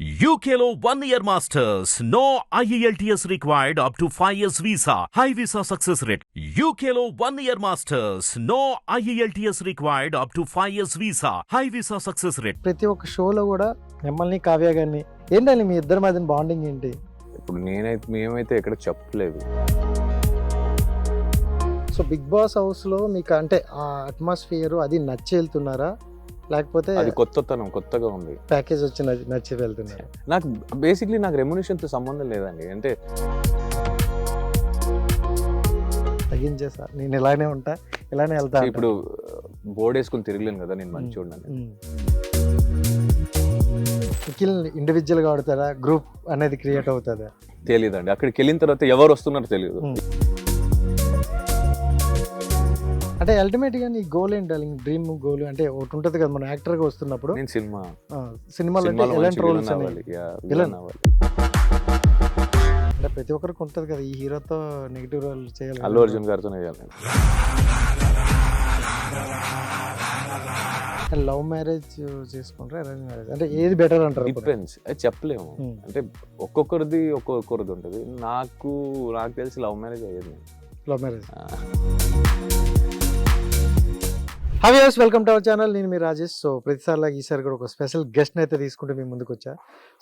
యూకేలో one year masters no IELTS required up to five years visa high visa success rate యూకేలో one year masters no IELTS required up to five years visa high visa success rate ప్రతి ఒక్క షోలో కూడా మిమ్మల్ని కావ్య గారిని ఏంటండి మీ ఇద్దరు మధ్య బాండింగ్ ఏంటి? ఇప్పుడు నేనైతే మేమైతే ఇక్కడ చెప్పలేదు. సో బిగ్ బాస్ హౌస్లో మీకు అంటే ఆ అట్మాస్ఫియర్ అది నచ్చేళ్తున్నారా? లేకపోతే అది కొత్తతనం కొత్తగా ఉంది. ప్యాకేజ్ వచ్చి నచ్చి- వెళ్తున్నారా. నాకు బేసిక్లీ నాకు రెమ్యునేషన్తో సంబంధం లేదండి. అంటే తగ్గించేసా నేను ఇలానే ఉంటా ఇలానే వెళ్తా. ఇప్పుడు బోర్డు వేసుకుని తిరగలేను కదా నేను మంచి ఉమ్. నిఖిల్ ఇండివిజువల్గా ఆడతారా గ్రూప్ అనేది క్రియేట్ అవుతుందా? తెలియదండి అక్కడికి వెళ్ళిన తర్వాత ఎవరు వస్తున్నారో తెలియదు. అంటే అల్టిమేట్గా నీ గోల్ ఏంటి? డ్రీమ్ గోల్ అంటే ఒకటి ఉంటుంది కదా మనం యాక్టర్గా వస్తున్నప్పుడు. నేను సినిమా. సినిమాలో ఎలాంటి రోల్స్ అంటే ప్రతి ఒక్కరికి ఉంటుంది కదా ఈ హీరోతో నెగిటివ్ రోల్ చేయాలి అల్లు అర్జున్ గారితోనే చేయాలి లవ్ మ్యారేజ్ చేసుకుంటారా అరేంజ్ మ్యారేజ్ అంటే ఏది బెటర్ అంటారు? డిపెండ్స్ అది చెప్పలేము. Hmm. అంటే ఒక్కొక్కరిది ఒక్కొక్కరిది ఉంటుంది. నాకు నాకు తెలిసి లవ్ మ్యారేజ్ అయ్యేది. Love marriage. ఆ, hi views welcome to our channel నేను మీ రాజేష్. సో ప్రతిసారిలాగా ఈసారి కూడా ఒక స్పెషల్ గెస్ట్ అయితే తీసుకుంటే మీ ముందుకు వచ్చా.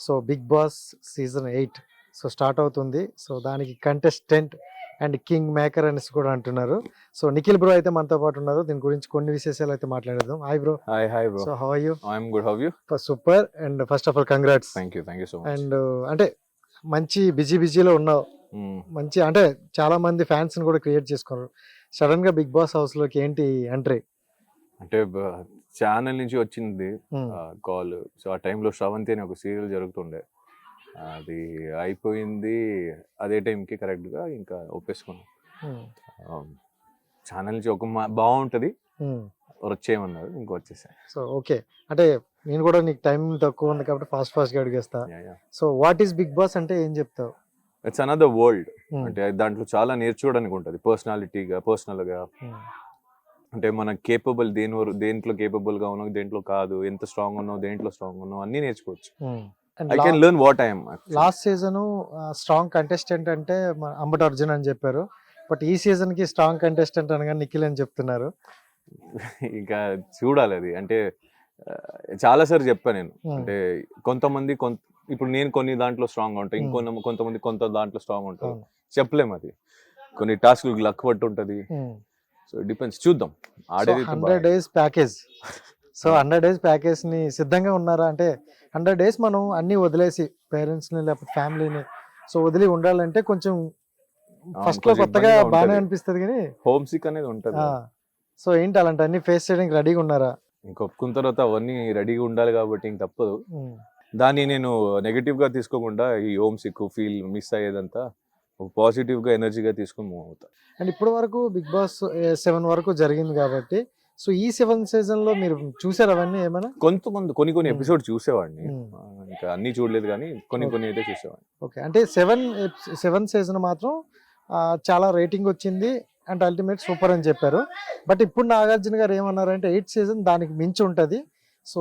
So big boss season eight so start అవుతుంది. సో దానికి కంటెస్టెంట్ అండ్ కింగ్ మేకర్ అనేసి కూడా అంటున్నారు. సో నిఖిల్ బ్రో అయితే మనతో పాటు ఉన్నారు. దీని గురించి కొన్ని విశేషాలు అయితే మాట్లాడదాం hi bro hi hi bro so how are you I'm good have you super and first of all congrats thank you thank you so much and అంటే మంచి బిజీ బిజీలో ఉన్నావు. మంచి అంటే చాలా మంది ఫ్యాన్స్ కూడా క్రియేట్ చేసుకున్నారు. సడన్గా బిగ్ బాస్ హౌస్లోకి ఏంటి ఎంట్రీ అంటే ఛానల్ నుంచి వచ్చింది కాల్. సో ఆ టైంలో శ్రవంతి అని ఒక సీరియల్ జరుగుతుండే. అది అయిపోయింది అదే టైంకి కరెక్ట్గా ఇంకా ఒప్పేసుకున్నాం. ఛానల్ నుంచి ఒక బాగుంటది. వచ్చేయమన్నారు ఇంకా వచ్చేసాయి సో ఓకే. అంటే నేను కూడా నీకు టైం తక్కువ ఉంది కాబట్టి ఫాస్ట్ ఫాస్ట్గా అడిగేస్తా so what is big boss అంటే ఏం చెప్తావు? It's another world. అంటే దాంట్లో చాలా నేర్చుకోవడానికి ఉంటుంది. పర్సనాలిటీగా పర్సనల్గా. అంటే మనం కేపబుల్ దేని వరకు దేంట్లో capable గా ఉన్నావు దేంట్లో కాదు ఎంత స్ట్రాంగ్ ఉన్నావు దేంట్లో స్ట్రాంగ్ ఉన్నావు అన్నీ నేర్చుకోవచ్చు. I can learn what I'm last season strong contestant అంటే అంబటి అర్జున్ అని చెప్పారు. బట్ ఈ సీజన్కి స్ట్రాంగ్ కంటెస్టెంట్ అనగా నిఖిల్ అని చెప్తున్నారు. ఇంకా చూడాలి అది. అంటే చాలా సార్లు చెప్పాను నేను. Hmm. అంటే కొంతమంది కొంత ఇప్పుడు నేను కొన్ని దాంట్లో స్ట్రాంగ్ ఉంటాయి Hmm. ఇంకొన్ని కొంతమంది కొంత దాంట్లో స్ట్రాంగ్ ఉంటారు. అవును. చెప్పలేము అది. కొన్ని టాస్క్ లక్ పట్టు ఉంటుంది సో డిపెండ్స్ చూద్దాం. అయితే hundred. Days package so hundred days ప్యాకేజ్ని సిద్ధంగా ఉన్నారా అంటే హండ్రెడ్ డేస్ మనం అన్ని వదిలేసి పేరెంట్స్ని లేకపోతే ఫ్యామిలీని సో వదిలి ఉండాలంటే కొంచెం ఫస్ట్లో కొత్తగా బాగానే. అనిపిస్తుంది కానీ హోమ్ సిక్ అనేది ఉంటుంది. సో ఏంటి అలాంటి అన్ని ఫేస్ చేయడానికి రెడీగా ఉన్నారా? ఇంక ఒప్పుకున్న తర్వాత అవన్నీ రెడీగా ఉండాలి కాబట్టి ఇంక తప్పదు. దాన్ని నేను నెగటివ్గా తీసుకోకుండా ఈ హోమ్ సిక్ ఫీల్ మిస్ అయ్యేదంతా ఒక పాజిటివ్గా ఎనర్జీగా తీసుకొని మూవ్ అవుతా అండ్ ఇప్పటి వరకు బిగ్ బాస్ సెవెన్ వరకు జరిగింది కాబట్టి సో ఈ సెవెన్ సీజన్లో మీరు చూసారు అవన్నీ ఏమైనా? కొంతమంది కొన్ని కొన్ని. ఎపిసోడ్ చూసేవాడిని. ఇంకా అన్ని చూడలేదు కానీ కొన్ని కొన్ని అయితే చూసేవాడిని. ఓకే. అంటే సెవెన్ సెవెన్ సీజన్ మాత్రం చాలా రేటింగ్ వచ్చింది అండ్ అల్టిమేట్ సూపర్ అని చెప్పారు. బట్ ఇప్పుడు నాగార్జున గారు ఏమన్నారంటే ఎయిత్ సీజన్ దానికి మించి ఉంటది. సో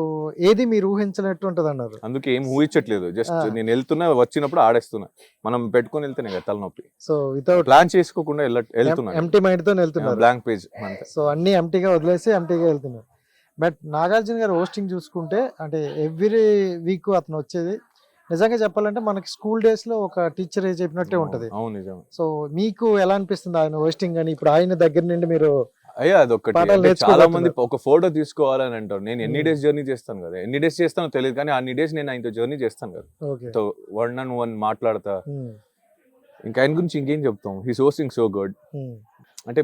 ఏది మీరు ఊహించినట్టు ఉంటది అన్నారు అందుకే ఏం ఊహించట్లేదు. జస్ట్. నేను వెళ్తున్నా వచ్చినప్పుడు ఆడేస్తున్నా. మనం పెట్టుకొని వెళ్తేనే కదా తలనొప్పి. సో వితౌట్ ప్లాన్ చేసుకోకుండా వెళ్తున్నా. ఎంటీ మైండ్తో వెళ్తున్నారు. బ్లాంక్ పేజ్ సో అన్ని ఎంటీగా వదిలేసి ఎంటీగా వెళ్తున్నారు. బట్ నాగార్జున గారు హోస్టింగ్ చూసుకుంటే అంటే ఎవ్రీ వీక్ అతను వచ్చేది నిజంగా చెప్పాలంటే మనకి స్కూల్ డేస్లో ఒక టీచర్ చెప్పినట్టే ఉంటది. అవును నిజం సో మీకు ఎలా అనిపిస్తుంది ఆయన హోస్టింగ్ అని ఇప్పుడు ఆయన దగ్గర నుండి మీరు అయ్యా అదొకటి చాలా. మంది ఒక ఫోటో తీసుకోవాలని అంటారు. నేను ఎన్ని. డేస్ జర్నీ చేస్తాను కదా? ఎన్ని డేస్ చేస్తానో తెలియదు కానీ అన్ని డేస్ నేను ఆయనతో జర్నీ చేస్తాను కదా? వన్ అండ్ వన్ మాట్లాడతా. ఇంకా ఆయన గురించి ఇంకేం చెప్తాం? హీ హోస్టింగ్ సో గుడ్ అంటే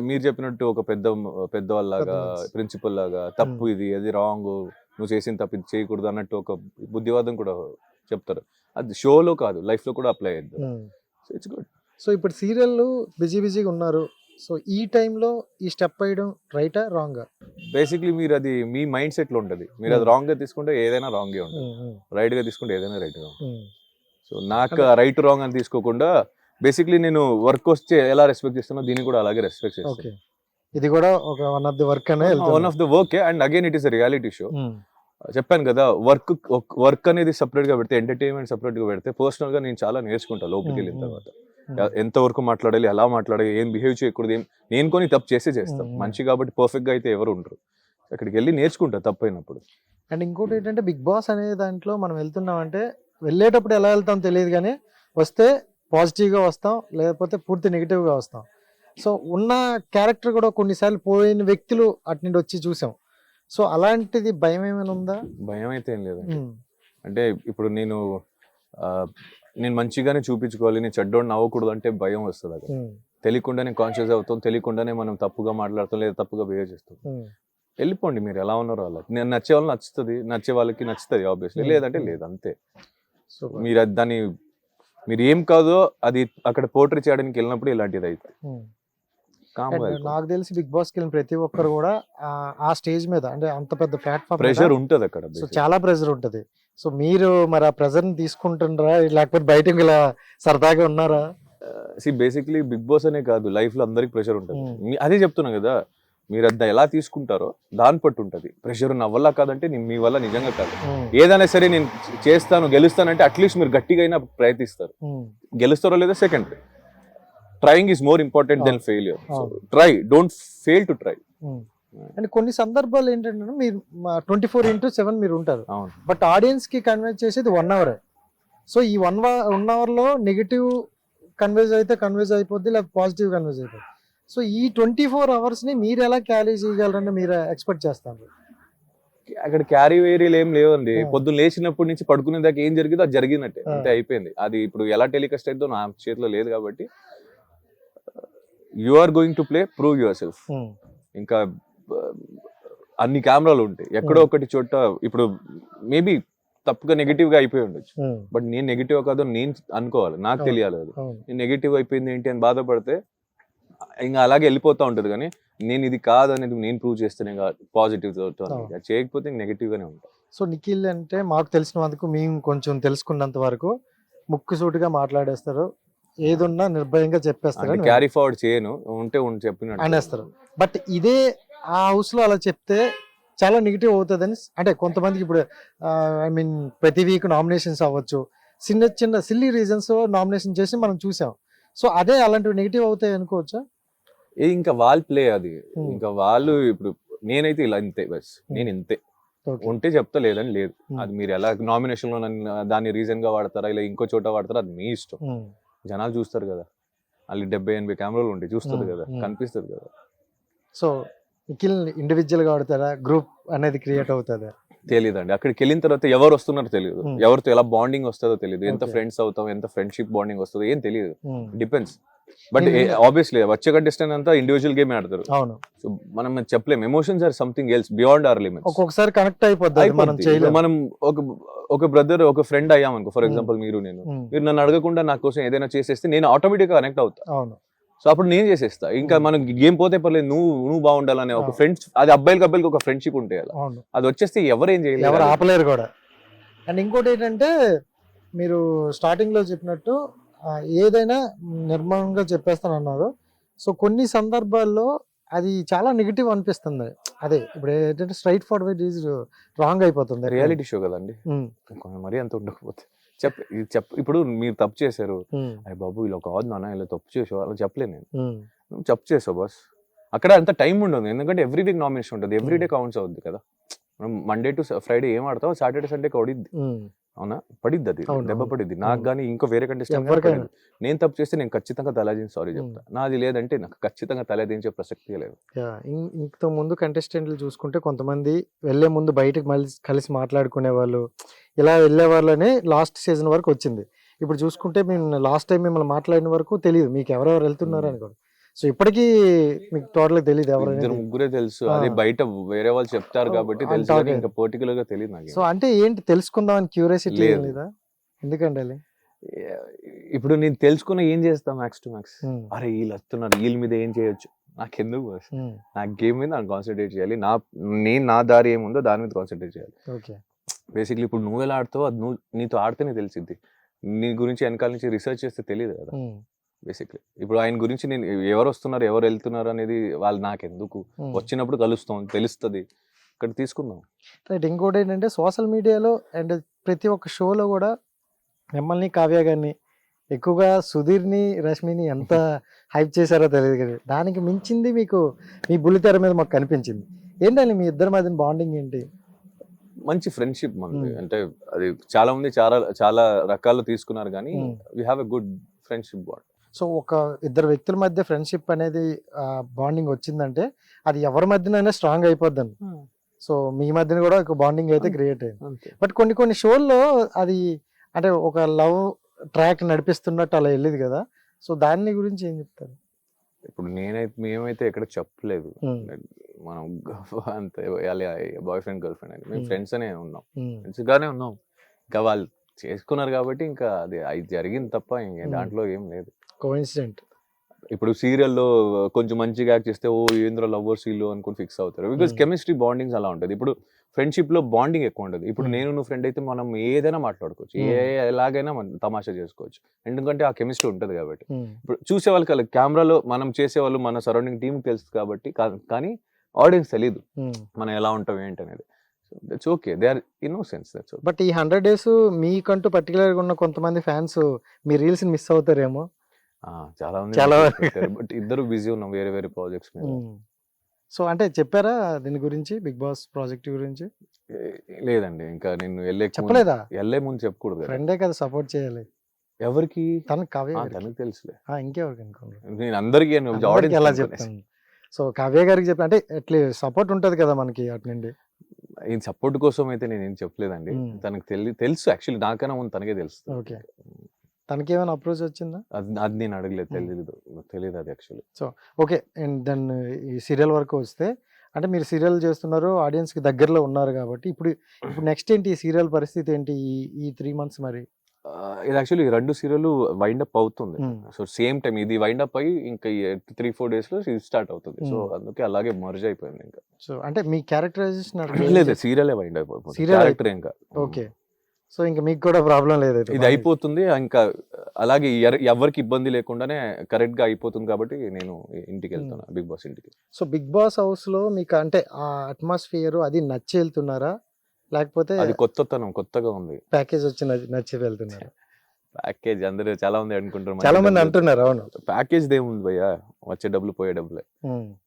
మీరు చెప్పినట్టు ఒక పెద్ద పెద్దవాళ్ళలాగా. ప్రిన్సిపల్ లాగా తప్పు. ఇది అది రాంగ్ నువ్వు చేసిన తప్పు ఇది చేయకూడదు అన్నట్టు ఒక బుద్ధివాదం కూడా చెప్తారు. అది షోలో కాదు లైఫ్లో కూడా అప్లై అయ్యింది. సో ఇట్స్ గుడ్ సో ఇప్పుడు సీరియల్ బిజీ బిజీగా ఉన్నారు. సో ఈ టైంలో ఈ స్టెప్ వేయడం రైటా రాంగ్? బేసిక్లీ మీరు అది మీ మైండ్ సెట్లో ఉంటది. మీరు అది Hmm. రాంగ్గా తీసుకుంటే ఏదైనా రాంగే ఉంటుంది. రైట్గా తీసుకుంటే ఏదైనా రైట్గా సో నాకు రైట్ రాంగ్ అని తీసుకోకుండా బేసిక్లీ నేను వర్క్ వస్తే ఎలా రెస్పెక్ట్ చేస్తున్నా దీన్ని కూడా అలాగే రెస్పెక్ట్ చేస్తాను. ఇది కూడా ఒక వన్ ఆఫ్ ది వర్క్ అనే one of the work and again it is reality show చెప్పాను కదా వర్క్ వర్క్ అనేది separate గా పెడితే ఎంటర్టైన్మెంట్గా పెడితే personal గా నేను చాలా నేర్చుకుంటా లోపలికి వెళ్ళిన Hmm, తర్వాత. Hmm. ఎ- ఎంత వరకు మాట్లాడాలి ఎలా మాట్లాడాలి ఏం బిహేవ్ చేయకూడదు ఏం నేను కొని తప్పు చేసే చేస్తాం. Hmm, hmm. మంచి కాబట్టి perfect గా అయితే ఎవరు ఉండరు. అక్కడికి వెళ్ళి నేర్చుకుంటా తప్పైనప్పుడు. అండ్ ఇంకోటి ఏంటంటే బిగ్ బాస్ అనే దాంట్లో మనం వెళ్తున్నాం అంటే వెళ్ళేటప్పుడు ఎలా వెళ్తాం తెలియదు కానీ వస్తే పాజిటివ్గా వస్తాం లేకపోతే పూర్తి నెగిటివ్గా వస్తాం. సో ఉన్న క్యారెక్టర్ కూడా కొన్నిసార్లు పోయిన వ్యక్తులు అటు నుండి వచ్చి చూసాం. సో అలాంటిది భయం ఏమైనా ఉందా? భయం అయితే ఏం లేదు ఉమ్, అంటే ఇప్పుడు నేను నేను మంచిగానే చూపించుకోవాలి నేను చెడ్డోడిని అవ్వకూడదు అంటే భయం వస్తుంది అక్కడ. తెలియకుండానే కాన్షియస్ అవుతాం తెలియకుండానే మనం తప్పుగా మాట్లాడతాం లేదా తప్పుగా బిహేవ్ చేస్తాం. వెళ్ళిపోండి మీరు ఎలా ఉన్నారో అలా. నేను నచ్చే వాళ్ళు నచ్చుతుంది నచ్చే వాళ్ళకి నచ్చుతుంది ఆబ్వియస్లీ. లేదంటే లేదు అంతే. మీరు దాన్ని మీరు ఏం కాదో అది అక్కడ పోట్రీ చేయడానికి వెళ్ళినప్పుడు ఇలాంటిది అయితే నాకు తెలిసి బిగ్ బాస్కి వెళ్ళిన ప్రతి ఒక్కరు కూడా ఆ- స్టేజ్ మీద అంటే అంత పెద్ద ప్లాట్ఫామ్ ప్రెషర్ ఉంటుంది అక్కడ సో చాలా ప్రెజర్ ఉంటది. సో మీరు మరి ఆ ప్రెజర్ని తీసుకుంటుండ్రా లేకపోతే బయటకు ఇలా సరదాగా ఉన్నారా? సి బేసిక్లీ బిగ్ బాస్ అనే కాదు లైఫ్లో అందరికి ప్రెషర్ ఉంటుంది. Hmm. అదే చెప్తున్నా కదా మీరు అది ఎలా తీసుకుంటారో దాన్ని పట్టు ఉంటుంది. ప్రెషర్ నా వల్ల కాదంటే మీ వల్ల నిజంగా కాదు. ఉమ్, ఏదైనా సరే నేను చేస్తాను గెలుస్తానంటే అట్లీస్ట్ మీరు గట్టిగా అయినా ప్రయత్నిస్తారు. ఉమ్, గెలుస్తారో లేదా second trying is more important than failure. Try don't fail to try. And కొన్ని సందర్భాలు ఏంటంటే మీరు ట్వంటీ ఫోర్ ఇంటూ సెవెన్ మీరు ఉంటారు. అవును. బట్ ఆడియన్స్కి కన్వే చేసేది వన్ అవర్. సో ఈ వన్ వన్ అవర్లో నెగిటివ్ కన్వేజ్ అయితే కన్వేజ్ అయిపోద్ది లేదా పాజిటివ్ కన్వేజ్ అయిపోద్ది. సో ఈ ట్వంటీ ఫోర్ అవర్స్ని మీరు ఎలా క్యారీ చేయగలరని మీరు ఎక్స్పెక్ట్ చేస్తారు? అక్కడ క్యారీ వేరీలు ఏం లేవండి. Hmm. పొద్దున్న లేచినప్పటి నుంచి పడుకునే దాకా ఏం జరిగిందో అది జరిగినట్టే. Hmm. అంతే అయిపోయింది. అది ఇప్పుడు ఎలా టెలికాస్ట్ అయిందో నా చేతిలో లేదు కాబట్టి. You are going to play prove yourself ఇంకా అన్ని కెమెరాలు ఉంటాయి. ఎక్కడో Hmm. ఒకటి చోట ఇప్పుడు మేబీ తప్పుగా నెగిటివ్గా అయిపోయి ఉండొచ్చు. బట్ నేను నెగిటివ్ కాదో నేను అనుకోవాలి. నాకు. తెలియాలి అది. నేను నెగిటివ్ అయిపోయింది ఏంటి అని బాధపడితే ఇంకా అలాగే వెళ్ళిపోతా ఉంటది కానీ నేను ఇది కాదు అనేది నేను ప్రూవ్ చేస్తేనే పాజిటివ్ చేయకపోతే నెగిటివ్ గానే ఉంటా. సో నిఖిల్ అంటే మాకు తెలిసినందుకు మేము కొంచెం తెలుసుకున్నంత వరకు ముక్కు సూటిగా మాట్లాడేస్తారు. ఏదున్నా నిర్భయంగా చెప్పేస్తారు క్యారీ ఫార్వర్డ్ చేయను. ఉంటే చెప్పినట్టు. అనేస్తారు. బట్ ఇదే ఆ హౌస్లో అలా చెప్తే చాలా నెగిటివ్ అవుతుందని అంటే కొంతమందికి ఇప్పుడు ఐ మీన్ ప్రతి వీక్ నామినేషన్స్ అవ్వచ్చు. చిన్న చిన్న సిల్లీ రీజన్స్ నామినేషన్ చేసి మనం చూసాం. సో అదే అలాంటివి నెగిటివ్ అవుతాయి అనుకోవచ్చా? ఏ ఇంకా వాళ్ళ ప్లే అది. Hmm. ఇంకా వాళ్ళు ఇప్పుడు నేనైతే ఇలా ఇంతే బస్. నేను ఇంతే. ఉంటే చెప్తా లేదని లేదు. Hmm. అది మీరు ఎలా నామినేషన్లో నన్ను దాన్ని రీజన్గా వాడతారా ఇలా ఇంకో చోట వాడతారా అది మీ ఇష్టం. జనాలు చూస్తారు కదా. వాళ్ళు డెబ్బై ఎనభై కెమెరాలు ఉంటాయి చూస్తుంది Hmm. కదా. Hmm. కనిపిస్తుంది కదా. సో నిఖిల్ ఇండివిజువల్గా ఆడతారా? గ్రూప్ అనేది క్రియేట్ అవుతుందా? తెలియదండి అక్కడికి వెళ్ళిన తర్వాత ఎవరు వస్తున్నారో తెలియదు Hmm. ఎవరితో ఎలా బాండింగ్ వస్తుందో తెలియదు ఎంత. ఫ్రెండ్స్ అవుతాం ఎంత ఫ్రెండ్షిప్ బాండింగ్ వస్తుందో ఏం తెలియదు డిపెండ్స్ బట్ ఆబ్వియస్లీ వచ్చే కంటెస్టెంట్ అంతా ఇండివిజువల్ గేమ్ ఆడతారు. అవును. సో మనం చెప్పలేం emotions are something else beyond our limits ఒక్కొక్కసారి కనెక్ట్ అయిపోద్ది మనం ఒక ఒక బ్రదర్ ఒక ఫ్రెండ్ అయ్యామనుకో ఫర్ Hmm. ఎగ్జాంపుల్ మీరు నేను. ఉమ్, మీరు నన్ను అడగకుండా నా కోసం ఏదైనా చేసేస్తే నేను ఆటోమేటిక్గా కనెక్ట్ అవుతా. అవును. సో అప్పుడు నేను చేసేస్తా. ఇంకా Hmm. మనకి గేమ్ పోతే పర్లేదు నువ్వు నువ్వు బాగుండాలనే ఒక. ఫ్రెండ్స్ అది అబ్బాయిలకి అబ్బాయిలకి ఒక ఫ్రెండ్షిప్ ఉంటాయి అలా. అవును. అది వచ్చేస్తే ఎవరు ఏం ఎవరు ఆపలేరు కూడా. అండ్ ఇంకోటి ఏంటంటే మీరు స్టార్టింగ్లో చెప్పినట్టు ఆ, ఏదైనా నిర్మలంగా చెప్పేస్తాను అన్నారు సో కొన్ని సందర్భాల్లో అది చాలా నెగిటివ్ అనిపిస్తుంది. అదే ఇప్పుడు ఏంటంటే స్ట్రైట్ ఫార్వర్డ్ ఈజ్ రాంగ్ అయిపోతుంది. రియాలిటీ షో కదండి. ఉమ్, కొంచెం మరీ అంత ఉండకపోతే. చెప్ చెప్ ఇప్పుడు మీరు తప్పు చేశారు. అయ్య బాబు ఇలా కాదు నాన్న ఇలా తప్పు చేసావు అలా చెప్పలేను నేను. నువ్వు తప్పు చేసావు బాస్ అక్కడ అంత టైం ఉండదు ఎందుకంటే ఎవ్రీ వీక్ నామినేషన్ ఉంటుంది. ఎవ్రీ డే కౌంట్స్ అవుద్ది కదా. మనం మండే టు ఫ్రైడే ఏం ఆడతాం సాటర్డే సండే పడిద్ది ఉమ్, అవునా? పడిద్ది అది దెబ్బ. పడిద్ది. నాకు. కానీ ఇంకో వేరే కంటెస్టెంట్. నేను తప్పు చేస్తే నేను ఖచ్చితంగా తలదించి సారీ. చెప్తా. నాది లేదంటే నాకు ఖచ్చితంగా తలదించే ప్రసక్తి లేదు. యా, ఇం- ఇంతకు ముందు కంటెస్టెంట్లు చూసుకుంటే కొంతమంది వెళ్ళే ముందు బయటకు మళ్ళీ కలిసి మాట్లాడుకునే వాళ్ళు ఇలా వెళ్ళే వాళ్ళని లాస్ట్ సీజన్ వరకు వచ్చింది. ఇప్పుడు చూసుకుంటే మేము లాస్ట్ టైం మిమ్మల్ని మాట్లాడిన వరకు తెలియదు. మీకు ఎవరెవరు వెళ్తున్నారు అని కూడా. సో ఇప్పటికీ మీకు టోటల్ తెలియదు ఎవరైనా ముగ్గురే తెలుసు. అది బయట వేరే వాళ్ళు చెప్తారు కాబట్టి అంత తెలుసు. ఇంకా పర్టికులర్గా తెలియదు నాకు. సో అంటే ఏంటి తెలుసుకుందాం అని క్యూరియాసిటీ లేదు. అది? ఇప్పుడు నేను తెలుసుకున్న ఏం చేస్తా మ్యాక్స్ టు మ్యాక్స్ అరే వీళ్ళు వస్తున్నారు. వీళ్ళ మీద ఏం చేయొచ్చు? నాకెందుకు boss? ఉమ్, నా గేమ్ మీద నాకు కాన్సన్ట్రేట్ చేయాలి. నా నేను నా దారి ఏముందో దాని మీద కాన్సన్ట్రేట్ చేయాలి. ఓకే బేసిక్లీ ఇప్పుడు నువ్వు ఎలా ఆడుతావో అది నువ్వు నీతో ఆడితేనే తెలిసిద్ది. నీ గురించి వెనకాల నుంచి రీసెర్చ్ చేస్తే తెలియదు కదా. బేసిక్లీ ఇప్పుడు ఆయన గురించి నేను ఎవరు వస్తున్నారు ఎవరు వెళ్తున్నారు అనేది వాళ్ళు నాకెందుకు? వచ్చినప్పుడు కలుస్తాం తెలుస్తుంది. ఇక్కడ తీసుకుందాం. రైట్ ఇంకోటి ఏంటంటే సోషల్ మీడియాలో అండ్ ప్రతి ఒక్క షోలో కూడా మిమ్మల్ని కావ్య గారిని ఎక్కువగా సుధీర్ని రష్మిని ఎంత హైప్ చేశారో తెలియదు కానీ దానికి మించింది మీకు మీ బుల్లితెర మీద మాకు కనిపించింది. ఏంటండి మీ ఇద్దరి మధ్యన బాండింగ్ ఏంటి? మంచి ఫ్రెండ్షిప్ మనది. అంటే అది చాలా మంది చాలా చాలా రకాలు తీసుకున్నారు కానీ. We have a good friendship bond so ఒక ఇద్దరు వ్యక్తుల మధ్య ఫ్రెండ్షిప్ అనేది బాండింగ్ వచ్చిందంటే అది ఎవరి మధ్యనైనా స్ట్రాంగ్ అయిపోద్దండి సో మీ మధ్యన కూడా ఒక బాండింగ్ అయితే. క్రియేట్ అయింది అంతే బట్ కొన్ని కొన్ని షోల్లో అది అంటే ఒక లవ్ ట్రాక్ నడిపిస్తున్నట్టు అలా వెళ్ళేది కదా సో దాని గురించి ఏం చెప్తారు ఇప్పుడు నేనైతే మేమైతే ఎక్కడ చెప్పలేదు. మనం అంతే బాయ్ ఫ్రెండ్ గర్ల్ ఫ్రెండ్ అని. మేము Hmm. ఫ్రెండ్స్ అనే ఉన్నాం. ఫ్రెండ్స్ గానే ఉన్నాం. ఇంకా వాళ్ళు చేసుకున్నారు కాబట్టి ఇంకా అది అది జరిగింది తప్ప ఇంక Hmm. దాంట్లో ఏం లేదు. కోఇన్సిడెంట్ ఇప్పుడు సీరియల్లో కొంచెం మంచిగా యాక్ట్ చేస్తే ఓ ఏంద్ర లవ్వర్స్ వీళ్ళు అనుకుని ఫిక్స్ అవుతారు. Because Hmm. కెమిస్ట్రీ బాండింగ్స్ అలా ఉంటుంది. ఇప్పుడు ఫ్రెండ్షిప్లో బాండింగ్ ఎక్కువ ఉంటుంది ఇప్పుడు Hmm. నేను నువ్వు ఫ్రెండ్ అయితే మనం ఏదైనా మాట్లాడుకోవచ్చు. Hmm. ఏ ఎలాగైనా మనం తమాషా చేసుకోవచ్చు. ఎందుకంటే ఆ కెమిస్ట్రీ ఉంటుంది కాబట్టి. ఇప్పుడు చూసే వాళ్ళకి అలా కెమెరాలో మనం చేసే వాళ్ళు మన సరౌండింగ్ టీం తెలుసు కాబట్టి కానీ ఆడియన్స్ తెలియదు ఉమ్. మనం ఎలా ఉంటాం ఏంటి అనేది. That's okay they are innocence that's but ఈ హండ్రెడ్ డేస్ మీకంటూ particular గా ఉన్న కొంతమంది ఫ్యాన్స్ మీ రీల్స్ మిస్ అవుతారేమో? చాలా మంది చాలా బట్ ఇద్దరు బిజీ ఉన్నాం వేరే వేరే ప్రాజెక్ట్స్ మీద. సో అంటే చెప్పారా దీని గురించి? బిగ్ బాస్ ప్రాజెక్ట్ గురించి? లేదండి. ఇంకా నేను వెళ్ళే చెప్పలేదా? వెళ్ళే ముందు చెప్పకూడదు. ఫ్రెండే కదా సపోర్ట్ చేయాలి. ఎవరికి? తనకు కావ్య. తనకు తెలుసులే. ఇంకెవరికి అనుకోండి నేను అందరికి అందరికీ ఎలా చెప్తాను? సో కావ్య గారికి చెప్పి అంటే ఎట్లీ సపోర్ట్ ఉంటది కదా మనకి అటు నుండి. ఈ సపోర్ట్ కోసం అయితే నేను ఏం చెప్పలేదండి. తనకు తెలి తెలుసు యాక్చువల్లీ నాకన్నా ముందు తనకే తెలుసు ఓకే. తనకి ఏమైనా అప్రోచ్ వచ్చిందా? అది అది నేను అడగలేదు. తెలియదు తెలియదు అది యాక్చువల్లీ. ఓకే. అండ్ దెన్ ఈ సీరియల్ వరకు వస్తే అంటే మీరు సీరియల్ చేస్తున్నారు audience కి దగ్గరలో ఉన్నారు కాబట్టి ఇప్పుడు ఇప్పుడు నెక్స్ట్ ఏంటి ఈ సీరియల్ పరిస్థితి ఏంటి ఈ ఈ త్రీ మంత్స్ మరి? ఇది యాక్చువల్లీ రెండు సీరియల్ వైండ్ అప్ అవుతుంది. సో సేమ్ టైం ఇది వైండ్ అప్ అయ్యి ఇంకా త్రీ ఫోర్ డేస్లో ఇది స్టార్ట్ అవుతుంది. So Hmm. అందుకే అలాగే మర్జ్ అయిపోయింది ఇంకా. సో అంటే మీ క్యారెక్టరైజేషన్ లేదు సీరియలే వైండ్ అయిపోతుంది. క్యారెక్టర్ ఇంకా ఓకే సో ఇంకా మీకు కూడా ప్రాబ్లం లేదు ఇది అయిపోతుంది ఇంకా అలాగే ఎవరికి ఇబ్బంది లేకుండానే కరెక్ట్గా అయిపోతుంది కాబట్టి నేను ఇంటికి వెళ్తాను బిగ్ బాస్ ఇంటికి. సో బిగ్ బాస్ హౌస్లో మీకు అంటే ఆ అట్మాస్ఫియర్ అది నచ్చి వెళ్తున్నారా లేకపోతే అది కొత్తతనం కొత్తగా ఉంది. ప్యాకేజ్ వచ్చి నచ్చి- వెళ్తున్నారా. ప్యాకేజ్ అందరూ చాలా మంది అనుకుంటారు చాలా మంది అంటున్నారు అవును. ప్యాకేజ్ దేముంది భయ్యా? వచ్చే డబ్బులు పోయే డబ్బులే.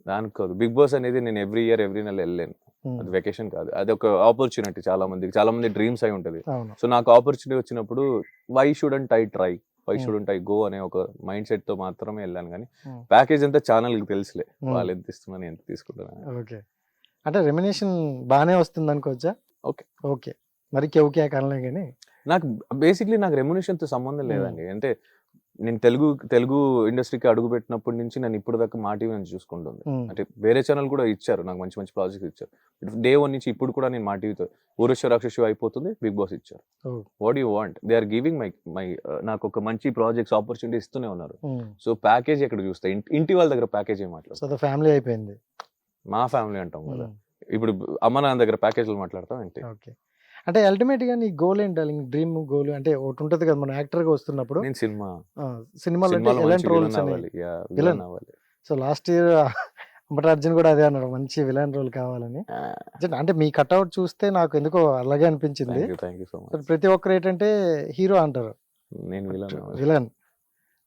దానికి కాదు. బిగ్ బాస్ అనేది నేను ఎవ్రీ ఇయర్ ఎవ్రీ నెల వెళ్ళలేను. ఉమ్, అది వెకేషన్ కాదు. అది ఒక ఆపర్చునిటీ చాలా మందికి చాలా మంది డ్రీమ్స్ అయి ఉంటది. సో నాకు ఆపర్చునిటీ వచ్చినప్పుడు why shouldn't I try why. Shouldn't I go అనే ఒక మైండ్ సెట్తో మాత్రమే వెళ్ళాను కానీ. ప్యాకేజ్ అంతా ఛానల్ తెలుసులే. వాళ్ళు ఎంత ఇస్తున్నారు ఎంత తీసుకుంటున్నా ఓకే. అంటే రెమినేషన్ బాగానే వస్తుంది అనుకోవచ్చా Okay. ఓకే. మరి కేవ్కే కనలే కానీ నాకు బేసిక్లీ నాకు రెమ్యునేషన్తో సంబంధం. లేదండి. అంటే నేను తెలుగు తెలుగు ఇండస్ట్రీకి అడుగు పెట్టినప్పటి నుంచి నేను ఇప్పుడు దాకా మా టీవీ నుంచి చూసుకుంటుంది. అంటే వేరే ఛానల్ కూడా ఇచ్చారు నాకు మంచి మంచి ప్రాజెక్ట్స్ ఇచ్చారు. డే వన్ నుంచి ఇప్పుడు కూడా నేను మా టీవీతో ఊరేశ్వర రాక్షసి అయిపోతుంది బిగ్ బాస్ ఇచ్చారు. What you want they are giving my my నాకు ఒక మంచి ప్రాజెక్ట్స్ ఆపర్చునిటీ ఇస్తూనే ఉన్నారు. సో ప్యాకేజ్ ఎక్కడ చూస్తా? ఇంటి- వాళ్ళ దగ్గర ప్యాకేజ్ ఏం ఫ్యామిలీ అయిపోయింది. మా ఫ్యామిలీ అంటాం కదా. ఇప్పుడు అమ్మ నాన్న దగ్గర ప్యాకేజ్లు మాట్లాడతాం ఏంటి? ఓకే. అంటే అల్టిమేట్గా నీ గోల్ ఏంటి? డ్రీమ్ గోల్ అంటే ఒకటి ఉంటది కదా మన యాక్టర్గా వస్తున్నప్పుడు. నేను సినిమా. సినిమాలో ఎలాంటి రోల్స్ విలన్ అవ్వాలి. So last year Ambati Arjun కూడా అదే అన్నాడు మంచి విలన్ రోల్ కావాలని. అంటే మీ కట్అవుట్ చూస్తే నాకు ఎందుకో అలాగే అనిపించింది. ప్రతి ఒక్కరు ఏంటంటే హీరో అంటారు. నేను విలన్ విలన్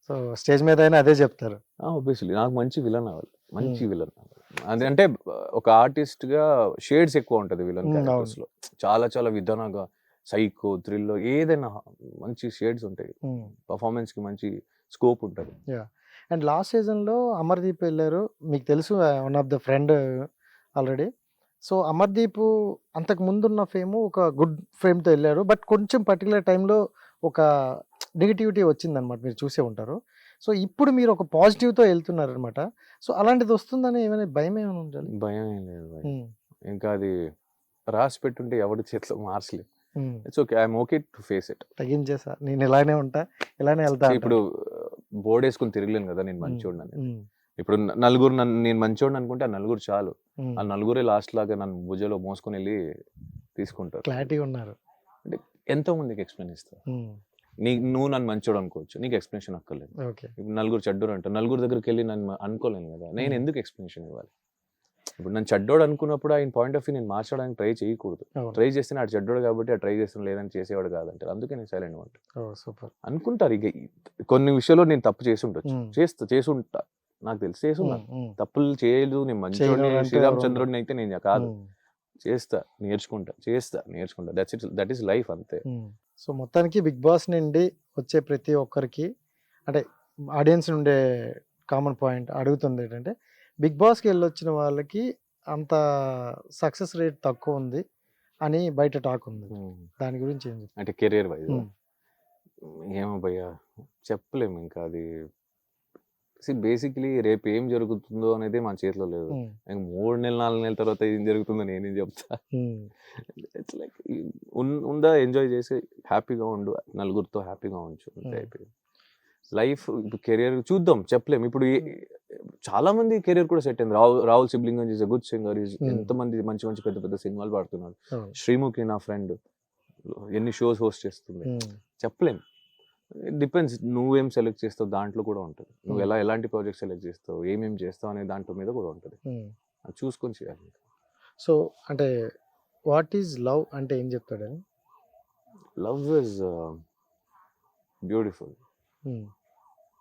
సో స్టేజ్ మీద అయినా అదే చెప్తారు. ఆబ్వియస్లీ నాకు మంచి విలన్ అవ్వాలి. మంచి Hmm. విలన్ అంటే ఒక ఆర్టిస్ట్గా షేడ్స్ ఎక్కువ ఉంటది విలన్ క్యారెక్టర్స్లో చాలా చాలా విధానంగా సైకో థ్రిల్లో ఏదైనా మంచి షేడ్స్ ఉంటాయి. పర్ఫార్మెన్స్కి మంచి స్కోప్ ఉంటది. అండ్ లాస్ట్ సీజన్లో అమర్దీప్ వెళ్ళారు. మీకు తెలుసు one of the friend already so Amardeep అంతకు ముందున్న ఫేమ్ ఒక గుడ్తో వెళ్ళారు. బట్ కొంచెం పర్టికులర్ టైంలో ఒక నెగిటివిటీ వచ్చిందనమాట మీరు చూసే ఉంటారు. సో ఇప్పుడు మీరు ఒక పాజిటివ్తో వెళ్తున్నారు అనమాట సో అలాంటిది వస్తుందని ఏమైనా భయం ఏమైనా ఉండాలి భయం ఏం లేదు భయ్. ఇంకా అది రాసి పెట్టుంటే ఎవరి చేతిలో మార్చలేదు it's okay I'm okay to face it. తగ్గించేసా. నేను ఇలానే ఉంటా ఇలానే వెళ్తా. ఇప్పుడు బోర్డ్ వేసుకుని తిరగలేను కదా నేను మంచోడిని ఉమ్, ఇప్పుడు న- నలుగురు నన్ను నేను మంచోడిని అనుకుంటే ఆ నలుగురు చాలు. ఆ నలుగురే లాస్ట్ లాగా నన్ను భుజలో మోసుకొని వెళ్ళి తీసుకుంటారు. క్లారిటీ ఉన్నారు. ఎంతో మందికి ఎక్స్ప్లెయిన్ ఇస్తారు నీ నువ్వు నన్ను మంచోడు అనుకోవచ్చు. నీకు ఎక్స్ప్లెనేషన్ అక్కర్లేదు. ఇప్పుడు నలుగురు చెడ్డోరు అంటారు. నలుగురు దగ్గరికి వెళ్ళి నన్ను అనుకోలేను కదా. నేను. ఎందుకు ఎక్స్ప్లెనేషన్ ఇవ్వాలి? ఇప్పుడు నన్ను చెడ్డోడు అనుకున్నప్పుడు ఆయన పాయింట్ ఆఫ్ వ్యూ నేను మార్చడానికి ట్రై చేయకూడదు. ట్రై చేస్తే నాడు చెడ్డోడు కాబట్టి ఆ ట్రై చేస్తున్న లేదని చేసేవాడు కాదంటారు. అందుకే నేను సైలెంట్ ఉంటాను సూపర్. అనుకుంటారు ఇక కొన్ని విషయాల్లో నేను తప్పు చేసి ఉండొచ్చు. చేస్తా చేసి ఉంటా. నాకు తెలిసి చేసి ఉన్నా. తప్పులు చేయలేదు నేను మంచి శ్రీరామచంద్రుడిని అయితే నేను కాదు. చేస్తా నేర్చుకుంటా చేస్తా నేర్చుకుంటా. That's it that is life అంతే. సో మొత్తానికి బిగ్ బాస్ నుండి వచ్చే ప్రతి ఒక్కరికి అంటే ఆడియన్స్ నుండే కామన్ పాయింట్ అడుగుతుంది ఏంటంటే బిగ్ బాస్కి వెళ్ళొచ్చిన వాళ్ళకి అంత సక్సెస్ రేట్ తక్కువ ఉంది అని బయట టాక్ ఉంది. దాని గురించి ఏం అంటే కెరీర్ వైజ్ ఉమ్. ఏమో భయ్యా చెప్పలేము ఇంకా అది. బేసిక్లీ రేపు ఏం జరుగుతుందో అనేది మన చేతిలో లేదు. మూడు నెలలు నాలుగు నెలల తర్వాత ఏం జరుగుతుందో నేనేం చెప్తా. ఇట్స్ లైక్ ఉందా ఎంజాయ్ చేసి హ్యాపీగా ఉండు నలుగురితో హ్యాపీగా ఉంచు లైఫ్ ఇప్పుడు కెరియర్ చూద్దాం చెప్పలేం. ఇప్పుడు చాలా మంది కెరియర్ కూడా సెట్ అయింది. Rahul Rahul sibling is a good singer is Hmm. ఎంతమంది మంచి మంచి పెద్ద పెద్ద సినిమాలు పాడుతున్నాడు. అవును. శ్రీముఖి నా ఫ్రెండ్ ఎన్ని షోస్ హోస్ట్ చేస్తుంది. చెప్పలేం. డిపెండ్స్. నువ్వేం సెలెక్ట్ చేస్తావు దాంట్లో కూడా ఉంటుంది. నువ్వు Hmm. ఎలా ఎలాంటి ప్రాజెక్ట్ సెలెక్ట్ చేస్తావు ఏమేం చేస్తావు అనే దాంట్లో మీద కూడా ఉంటుంది. ఉమ్. అది చూసుకొని చేయాలి సో అంటే వాట్ ఈజ్ లవ్ అంటే ఏం చెప్తాడని love is beautiful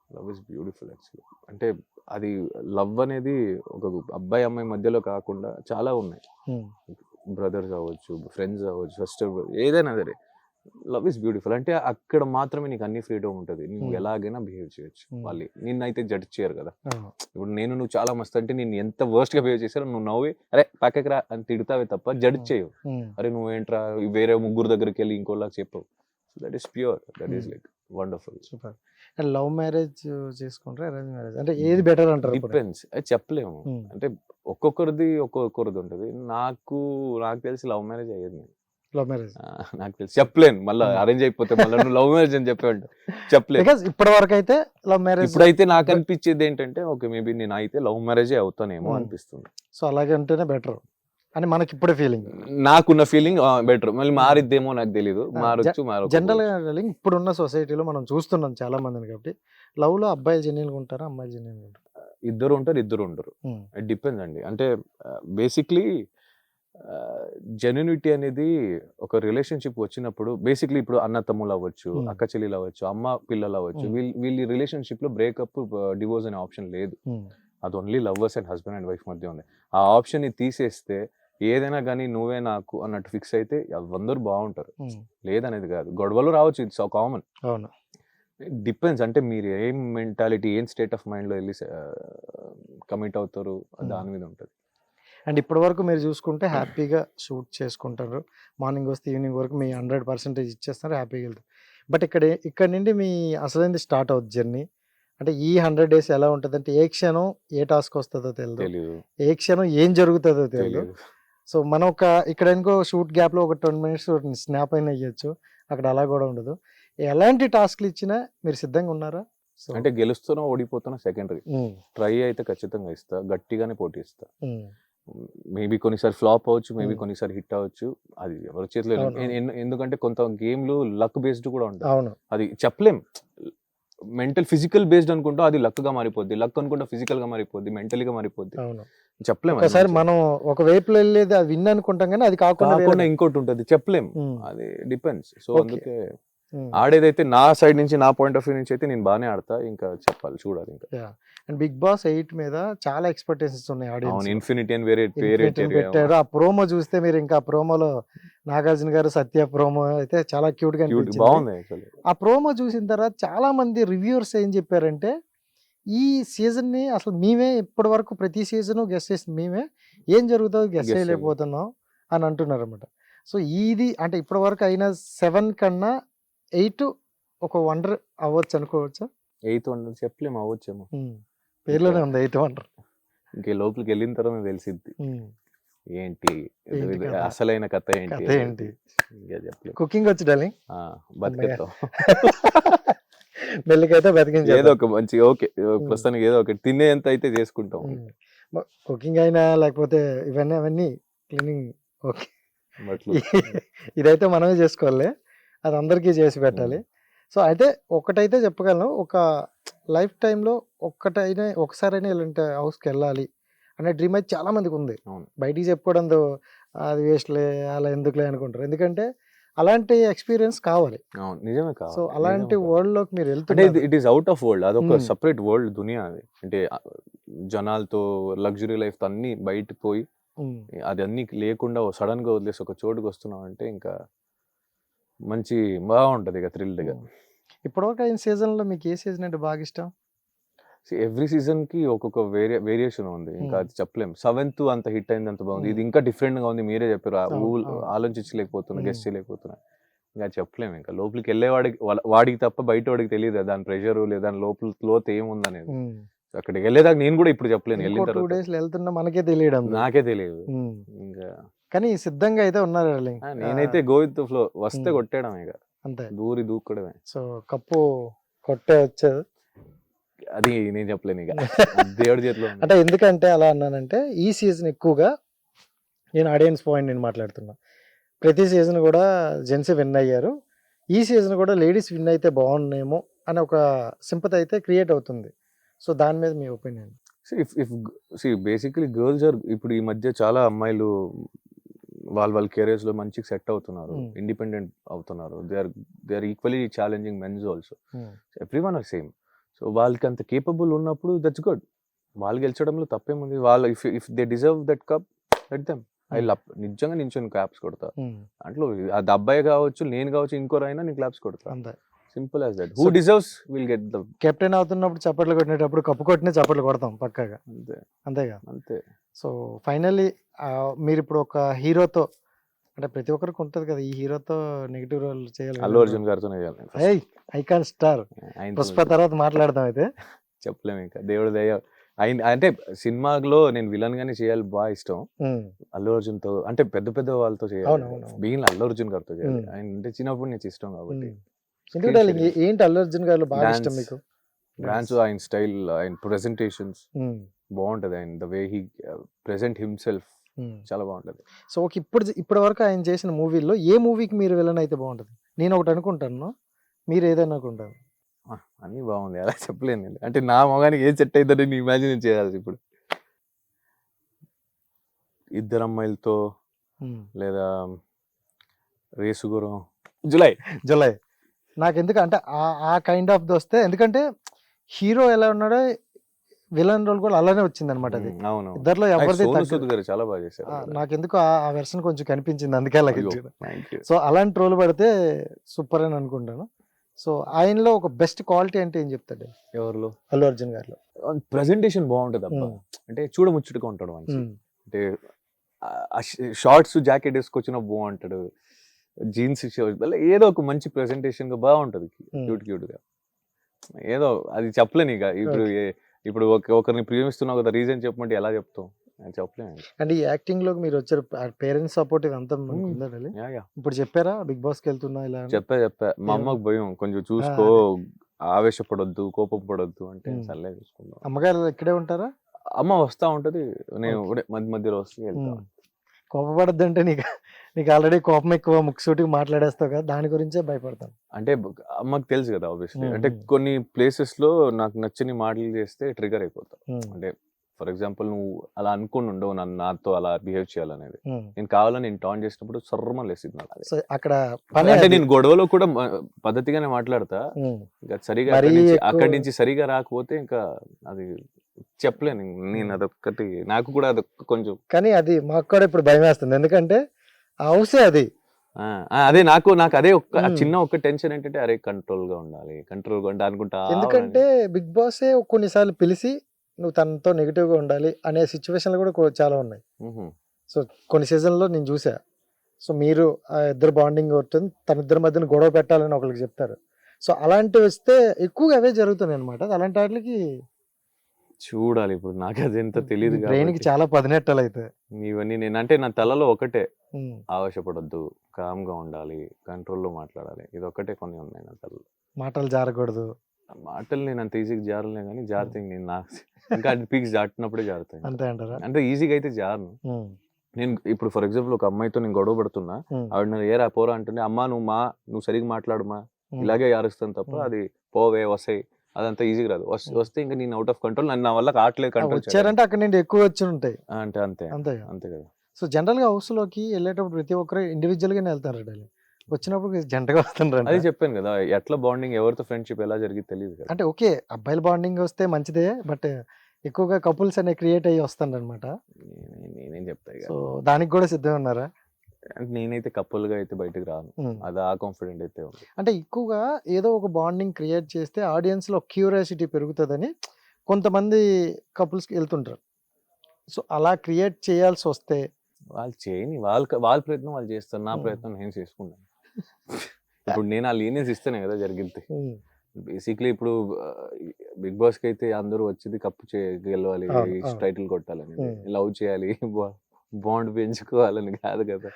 love is beautiful actually అంటే అది లవ్ అనేది ఒక అబ్బాయి అమ్మాయి మధ్యలో కాకుండా చాలా ఉన్నాయి. బ్రదర్స్ అవ్వచ్చు ఫ్రెండ్స్ అవ్వచ్చు సిస్టర్ ఏదైనా సరే. Love is beautiful. అంటే అక్కడ మాత్రమే నీకు అన్ని ఫ్రీడమ్ ఉంటుంది. నువ్వు Hmm. ఎలాగైనా బిహేవ్ చేయొచ్చు. Hmm. వాళ్ళు నిన్నైతే జడ్జ్ చేయరు కదా. ఇప్పుడు నేను నువ్వు చాలా మస్తు అంటే నేను ఎంత వర్స్ట్గా బిహేవ్ చేశారో నువ్వు నవ్వి అరే పక్కకి రా అని తిడతావే తప్ప జడ్జ్ Hmm. చేయవు. అరే నువ్వేంట్రా? వేరే ముగ్గురు దగ్గరికి వెళ్ళి ఇంకోలాగా చెప్పవు. That is pure that is Hmm. Like wonderful super love marriage చేసుకుంటారా అరేంజ్ మ్యారేజ్? అంటే ఏది బెటర్ అంటారు? డిపెండ్స్ చెప్పలేము. అంటే ఒక్కొక్కరిది ఒక్కొక్కరిది ఉంటుంది. నాకు నాకు తెలిసి లవ్ మ్యారేజ్ అయ్యేది నేను. లవ్ మ్యారేజ్ నాకు తెలిసి. చెప్పలేను. మళ్ళీ Hmm. అరేంజ్ అయిపోతే మళ్ళీ నువ్వు లవ్ మ్యారేజ్ అని చెప్పేవాడు చెప్పలేను. బికాస్ ఇప్పటి వరకు అయితే లవ్ మ్యారేజ్ ఇప్పుడైతే నాకు అనిపించేది ఏంటంటే ఓకే మేబీ నేను అయితే లవ్ మ్యారేజే అవుతానేమో Hmm. అనిపిస్తుంది. సో అలాగే ఉంటేనే బెటర్ అని మనకి ఇప్పుడే ఫీలింగ్ నాకున్న ఫీలింగ్ బెటర్ మళ్ళీ మారిద్దేమో నాకు తెలియదు మారొచ్చు మారొచ్చు జనరల్గా darling, ఇప్పుడున్న సొసైటీలో మనం చూస్తున్నాం చాలా మందిని కాబట్టి. లవ్లో అబ్బాయిలు జెన్యున్ ఉంటారా అమ్మాయిలు జెన్యున్ ఉంటారు? ఇద్దరు ఉంటారు ఇద్దరు ఉండరు. ఇట్ డిపెండ్స్ అండి. అంటే బేసిక్లీ జెన్యునిటీ అనేది ఒక రిలేషన్షిప్ వచ్చినప్పుడు బేసిక్లీ ఇప్పుడు అన్న తమ్ముళ్ళు అవ్వచ్చు. అక్క చెల్లెలు అవ్వచ్చు అమ్మ పిల్లలు అవ్వచ్చు. వీళ్ళ వీళ్ళ రిలేషన్షిప్లో బ్రేకప్ డివోర్స్ అనే ఆప్షన్ లేదు. అది only lovers and husband and wife మధ్య ఉంది. ఆ ఆప్షన్ని తీసేస్తే ఏదైనా కానీ నువ్వే నాకు అన్నట్టు ఫిక్స్ అయితే అందరూ బాగుంటారు. లేదనేది కాదు. గొడవలు రావచ్చు ఇట్స్ కామన్ అవును. డిపెండ్స్ అంటే మీరు ఏం మెంటాలిటీ ఏం స్టేట్ ఆఫ్ మైండ్లో వెళ్ళి కమిట్ అవుతారు. దాని మీద ఉంటుంది. అండ్ ఇప్పటి వరకు మీరు చూసుకుంటే హ్యాపీగా షూట్ చేసుకుంటారు. మార్నింగ్ వస్తే ఈవినింగ్ వరకు మీ హండ్రెడ్ పర్సెంటేజ్ ఇచ్చేస్తారు హ్యాపీగా వెళ్తారు. బట్ ఇక్కడ ఇక్కడ నుండి మీ అసలైంది స్టార్ట్ అవుతుంది జర్నీ. అంటే ఈ హండ్రెడ్ డేస్ ఎలా ఉంటుంది అంటే ఏ క్షణం ఏ టాస్క్ వస్తుందో తెలియదు తెలియదు ఏ క్షణం ఏం జరుగుతుందో తెలియదు సో మనం ఒక ఇక్కడ ఇంకో షూట్ గ్యాప్లో ఒక ట్వంటీ మినిట్స్ స్నాప్ అయినా ఇవ్వచ్చు అక్కడ అలా కూడా ఉండదు. ఎలాంటి టాస్క్లు ఇచ్చినా మీరు సిద్ధంగా ఉన్నారా? అంటే గెలుస్తున్నా ఓడిపోతున్నా సెకండరీ ట్రై అయితే ఖచ్చితంగా ఇస్తా. గట్టిగానే పోటీ ఇస్తా. మేబీ కొన్నిసారి ఫ్లాప్ అవ్వచ్చు మేబీ. కొన్నిసారి హిట్ అవ్వచ్చు. అది ఎవరి చేతిలో ఎందుకంటే కొంత గేమ్లు లక్ బేస్డ్ కూడా ఉంటాయి. అది చెప్పలేం. మెంటల్ ఫిజికల్ బేస్డ్ అనుకుంటా అది లక్గా మారిపోద్ది. లక్ అనుకుంటా ఫిజికల్గా మారిపోద్ది మెంటల్గా మారిపోద్ది. అవును. చెప్పలేం అది ఒకసారి. మనం ఒక వైపులో వెళ్ళేది అది విన్ అనుకుంటాం కానీ అది కాకుండా. ఇంకోటి ఉంటుంది. చెప్పలేం. అది డిపెండ్స్. సో. అందుకే. ఆడేదైతే నా సైడ్ నుంచి నా పాయింట్ ఆఫ్ వ్యూ నుంచి అయితే నేను బాగానే ఆడతా. ఇంకా చెప్పాలి చూడాలి ఇంకా. అండ్ బిగ్ బాస్ ఎయిట్ మీద చాలా ఎక్స్పెక్టేషన్స్ ఉన్నాయి ఆడియన్స్ ఇన్ఫినిటీ అని వేరే వేరే పెట్టారు ఆ ప్రోమో చూస్తే మీరు ఇంకా ప్రోమోలో నాగార్జున గారు సత్య ప్రోమో అయితే చాలా క్యూట్గా బాగుంది ఆ ప్రోమో చూసిన తర్వాత చాలా మంది రివ్యూవర్స్ ఏం చెప్పారంటే ఈ సీజన్ని అసలు మేమే ఇప్పటి వరకు ప్రతి సీజన్ గెస్ట్ చేసింది మేమే. ఏం జరుగుతుందో గెస్ట్ చేయలేకపోతున్నాం అని అంటున్నారు అనమాట సో ఇది అంటే ఇప్పటి వరకు అయిన సెవెన్ కన్నా ఎయిట్ ఒక వండర్ అవ్వచ్చు అనుకోవచ్చా? ఎయిత్ వండర్ చెప్పలేము అవ్వచ్చేమో. పేర్లోనే ఉంది ఎయిట్ వండర్. ఇంకే లోపలికి వెళ్ళిన తర్వాత తెలిసిద్ది. ఏంటి? అసలైన కథ ఏంటి. ఏంటి? కుకింగ్ వచ్చి డార్లింగ్? ఆ, బతికేస్తాం మెల్లికైతే ఏదో బతికించారు ఒక మంచి ఓకే ప్రస్తుతానికి ఏదో ఒకటి తినేంత అయితే చేసుకుంటాం. కుకింగ్ అయినా లేకపోతే ఇవన్నీ అవన్నీ క్లీనింగ్ ఓకే. ఇదైతే మనమే చేసుకోవాలి. అది అందరికీ చేసి పెట్టాలి. సో అయితే ఒకటైతే చెప్పగలను ఒక లైఫ్ టైంలో ఒక్కటైనా ఒకసారైనా ఇలాంటి హౌస్కి వెళ్ళాలి అనే డ్రీమ్ అయితే చాలా మందికి ఉంది. అవును. బయటికి చెప్పుకోవడంతో అది వేస్ట్లే అలా ఎందుకులే అనుకుంటారు. ఎందుకంటే అలాంటి ఎక్స్పీరియన్స్ కావాలి. అవును నిజమే కావాలి. సో అలాంటి. వరల్డ్లోకి మీరు వెళ్తున్నారు. It is out of world అదొక. సపరేట్ వరల్డ్ దునియా అది. అంటే జనాలతో లగ్జరీ లైఫ్తో అన్ని బయటకు పోయి అది అన్ని లేకుండా సడన్గా వదిలేసి ఒక చోటుకి వస్తున్నాం అంటే ఇంకా మంచి బాగుంటది ఇక థ్రిల్డ్గా ఉమ్. ఇప్పటివరకు అయిన సీజన్లో మీకు ఏ సీజన్ అంటే బాగా ఇష్టం ఎవ్రీ సీజన్కి ఒక్కొక్క వేరియ వేరియేషన్ ఉంది ఇంకా. అది చెప్పలేం సెవెంత్ అంత హిట్ అయింది అంత బాగుంది ఇది. ఇంకా డిఫరెంట్గా ఉంది మీరే చెప్పారు. ఆలోచించలేకపోతున్నా. గెస్ట్ చేయలేకపోతున్నా ఇంకా చెప్పలేము ఇంకా లోపలికి వెళ్ళేవాడికి వాళ్ళ- వాడికి తప్ప బయట వాడికి తెలియదు దాని ప్రెషర్ లేదా దాని లోపల లోతు ఏముందనేది. అక్కడికి వెళ్ళేదాకా నేను కూడా ఇప్పుడు చెప్పలేను వెళ్ళిన వెళ్తున్నా మనకే తెలియడం. నాకే తెలియదు. ఇంకా కానీ సిద్ధంగా అయితే ఉన్నారు. ఆ, నేనైతే గోవిత్ ఫ్లో వస్తే Hmm. కొట్టేయడం ఇక. అంతే. దూరి దూక్కడమే. సో కప్పు కొట్టే వచ్చేది. అది నేను చెప్పలేను ఇక. దేవుడి చేతిలో ఉంది. అంటే ఎందుకంటే అలా అన్నానంటే ఈ సీజన్ ఎక్కువగా నేను ఆడియన్స్ పాయింట్ నేను మాట్లాడుతున్నా. ప్రతి సీజన్ కూడా జెంట్స్ విన్ అయ్యారు. ఈ సీజన్ కూడా లేడీస్ విన్ అయితే బాగున్నాయేమో అని ఒక సింపతి అయితే క్రియేట్ అవుతుంది. సో దాని మీద మీ opinion? If if see basically girls are ఇప్పుడు ఈ మధ్య చాలా అమ్మాయిలు వాళ్ళ వాళ్ళ కెరీర్స్లో మంచిగా సెట్ అవుతున్నారు. Hmm. ఇండిపెండెంట్ అవుతున్నారు. They are they are equally challenging mens also everyone are same so వాళ్ళకి అంత కేపబుల్ ఉన్నప్పుడు దట్స్ గుడ్ వాళ్ళు గెలిచడంలో తప్పేముంది? వాళ్ళు if if they deserve that cup let them I love నిజంగా నించొని క్లాప్స్ కొడతా. దాంట్లో అది అబ్బాయి కావచ్చు నేను కావచ్చు ఇంకోరైనా నేను క్లాప్స్ కొడతా. Simple as that who deserves will get the captain అవుతున్నప్పుడు చప్పట్లు కొట్టినప్పుడు కప్పు కొట్టిన చప్పట్లు కొడతాం పక్కాగా. అంతే. అంతేగా? అంతే. సో ఫైనల్లీ మీరు ఇప్పుడు ఒక హీరోతో అంటే ప్రతి ఒక్కరికి ఉంటుంది కదా ఈ హీరోతో నెగిటివ్ రోల్ చేయాలి అల్లు అర్జున్ గారితోనే చేయాలి నేను ఐకాన్ స్టార్ పుష్ప తర్వాత మాట్లాడదాం అయితే. చెప్పలేము ఇంకా. దేవుడు దయ. అంటే సినిమాలో నేను విలన్ గానే చేయాలి బాగా ఇష్టం. అల్లు అర్జున్తో అంటే పెద్ద పెద్ద వాళ్ళతో చేయాలి. బీయింగ్ అల్లు అర్జున్ గారితో చేయాలి. ఆయన అంటే చిన్నప్పుడు నుంచి ఇష్టం కాబట్టి. ఉమ్. ఎందుకు darling, ఏ- ఏంటి అల్లు అర్జున్ గారు బాగా ఇష్టం. మీకు? డాన్స్ ఆయన స్టైల్ ఆయన ప్రెజెంటేషన్స్ ఉమ్, బాగుంటది ఆయన the way he present himself. చాలా బాగుంటది. సో ఒక ఇప్పుడు ఇప్పటి వరకు ఆయన చేసిన మూవీల్లో ఏ మూవీకి మీరు విలన్ అయితే బాగుంటుంది? నేను ఒకటి అనుకుంటాను. మీరు ఏదైనా అనుకుంటాను ఆ, అన్నీ బాగుంది. అలా చెప్పలేను నేను. అంటే నా మొగానికి ఏం సెట్ అవుతుందని నీ ఇమాజిన్ చేయాలి ఇప్పుడు. ఇద్దరు అమ్మాయిలతో ఉమ్. లేదా రేసుగురం జులై. జులై. నాకు ఎందుకు అంటే ఆ- కైండ్ ఆఫ్ వస్తే ఎందుకంటే హీరో ఎలా ఉన్నాడో విలన్ రోల్ కూడా అలానే వచ్చింది అనమాట అది ఇద్దర్లో ఎవరిది గారు చాలా బాగా చేశారు ఆ, నాకెందుకు ఆ- వెర్షన్ కొంచెం కనిపించింది అందుకే అలా ఇచ్చాను. థ్యాంక్ యూ సో అలాంటి రోల్ పడితే సూపర్ అని అనుకుంటాను. సో ఆయనలో ఒక బెస్ట్ క్వాలిటీ అంటే ఏం చెప్తాడు? ఎవరిలో? అల్లు అర్జున్ గారిలో. ప్రెజెంటేషన్ బాగుంటది అబ్బా. అంటే చూడముచ్చటగా ఉంటాడు అంటే షార్ట్స్ జాకెట్ వేసుకొచ్చిన బాగుంటాడు. జీన్స్ షర్ట్ ఏదో ఒక మంచి ప్రెజెంటేషన్గా బాగుంటది. క్యూట్ క్యూట్గా. ఏదో అది చెప్పలేను ఇక. ఇప్పుడు ఇప్పుడు ఒక ఒకరిని ప్రేమిస్తున్నావు కదా రీజన్ చెప్పమంటే ఎలా చెప్తాం నేను చెప్పలేను అంటే ఈ యాక్టింగ్లోకి మీరు వచ్చారు పేరెంట్స్ సపోర్ట్ ఇదంతా ఇప్పుడు చెప్పారా? బిగ్ బాస్కి వెళ్తున్నా ఇలా? చెప్పా చెప్పా. మా అమ్మకు భయం. కొంచెం చూసుకో ఆవేశపడొద్దు కోపం పడొద్దు అంటే. సర్లే చూసుకుందాం. అమ్మగారు ఇక్కడే ఉంటారా? అమ్మ వస్తా ఉంటది. నేను మధ్య మధ్యలో వస్తే వెళ్తా. ఉమ్. కోపపడద్దు అంటే నీకు నీకు ఆల్రెడీ కోపం ఎక్కువ ముక్కుసూటికి మాట్లాడేస్తావు కదా దాని గురించే భయపడతాను అంటే అమ్మకి తెలుసు కదా ఆబ్వియస్లీ అంటే. కొన్ని ప్లేసెస్లో నాకు నచ్చని మాటలు చేస్తే ట్రిగర్ అయిపోతా ఉమ్, అంటే ఫర్ ఎగ్జాంపుల్ నువ్వు అలా అనుకుని ఉండవు నన్ను నాతో అలా బిహేవ్ చేయాలనేది. నేను కావాలని నేను టాన్ చేసినప్పుడు సర్రమ లేసింది నాకు అక్కడ అంటే. నేను గొడవలో కూడా పద్ధతిగానే మాట్లాడతా ఇంకా సరిగా అక్కడి నుంచి సరిగా రాకపోతే ఇంకా అది చెప్పలేను. నేను అదొక్కటి నాకు కూడా అదొక్క కొంచెం కానీ అది మాకు కూడా ఇప్పుడు భయం వేస్తుంది ఎందుకంటే ఆ హౌసే అది. ఆ, ఆ, అదే నాకు నాకు అదే ఒక్క ఆ. చిన్న ఒక్క టెన్షన్ ఏంటంటే అరే కంట్రోల్గా ఉండాలి కంట్రోల్గా ఉండాలి అనుకుంటా ఎందుకంటే బిగ్ బాసే కొన్నిసార్లు పిలిచి నువ్వు తనతో నెగిటివ్గా ఉండాలి అనే సిచ్యువేషన్లు కూడా కొ- చాలా ఉన్నాయి. మ్హూ. సో కొన్ని సీజన్లో నేను చూసా సో మీరు ఆ ఇద్దరు బాండింగ్ ఉంటుంది తన ఇద్దరి మధ్యన గొడవ పెట్టాలని ఒకరికి చెప్తారు. సో అలాంటివి వస్తే ఎక్కువగా అవే జరుగుతున్నాయి అనమాట అలాంటి వాటికి చూడాలి ఇప్పుడు. నాకు అది ఎంత తెలియదు బ్రెయిన్కి చాలా పదినెట్టలు అయితే ఇవన్నీ నేను అంటే నా తలలో ఒకటే. ఆవేశపడొద్దు కామ్గా ఉండాలి కంట్రోల్లో మాట్లాడాలి. ఇది ఒక్కటే కొన్ని ఉన్నాయి నా తలలో. మాటలు జారకూడదు. మాటలు నేను అంత ఈజీగా జారలే కానీ జారుతాయి నేను నాకు ఇంకా అది పీక్స్ దాటినప్పుడే జారుతాయి. అంతే అంటారా? అంటే ఈజీగా అయితే జారను. నేను ఇప్పుడు ఫర్ ఎగ్జాంపుల్ ఒక అమ్మాయితో నేను గొడవ పడుతున్నా ఆవిడ నన్ను ఏరా పోరా అంటుండే అమ్మా నువ్వు మా నువ్వు సరిగ్గా మాట్లాడుమా. ఇలాగే యారుస్తాను తప్ప. అది పోవే వసాయి అదంతా ఈజీగా రాదు వస్- వస్తే ఇంకా నేను అవుట్ ఆఫ్ కంట్రోల్ నన్ను నా వల్ల కావట్లేదు కంట్రోల్ వచ్చారంటే అక్కడ నుండి ఎక్కువ వచ్చి ఉంటాయి. అంటే అంతే. అంతే అంతే కదా. సో జనరల్గా హౌస్లోకి వెళ్ళేటప్పుడు ప్రతి ఒక్కరు ఇండివిజువల్ గానే వెళ్తారు డాలి వచ్చినప్పుడు జంటగా వస్తుంటారు అది చెప్పాను కదా. ఎట్లా బాండింగ్ ఎవరితో ఫ్రెండ్షిప్ ఎలా జరిగింది తెలియదు కదా. అంటే ఓకే అబ్బాయిల బాండింగ్ వస్తే మంచిదే బట్ ఎక్కువగా కపుల్స్ అనే క్రియేట్ అయ్యి వస్తాను అనమాట నేనే- నేనేం చెప్తా ఇక. సో దానికి కూడా సిద్ధంగా ఉన్నారా? నేనైతే couple గా అయితే బయటకు రాను. అది ఆ కాన్ఫిడెంట్ అయితే ఉంది అంటే ఎక్కువగా ఏదో ఒక బాండింగ్ క్రియేట్ చేస్తే ఆడియన్స్లో క్యూరియాసిటీ పెరుగుతుందని కొంతమంది కపుల్స్కి వెళ్తుంటారు సో అలా క్రియేట్ చేయాల్సి వస్తే వాళ్ళు చేయని వాళ్ళ వాళ్ళ ప్రయత్నం వాళ్ళు చేస్తారు నా. ప్రయత్నం నేను చేసుకుంటాను ఇప్పుడు నేను ఆ లీనియన్స్ ఇస్తేనే కదా జరిగింది బేసిక్లీ ఇప్పుడు బిగ్ బాస్కి అయితే అందరూ వచ్చేది కప్పు చే గెలవాలి. టైటిల్ కొట్టాలని. లవ్ చేయాలి బాండ్ పెంచుకోవాలని కాదు కదా.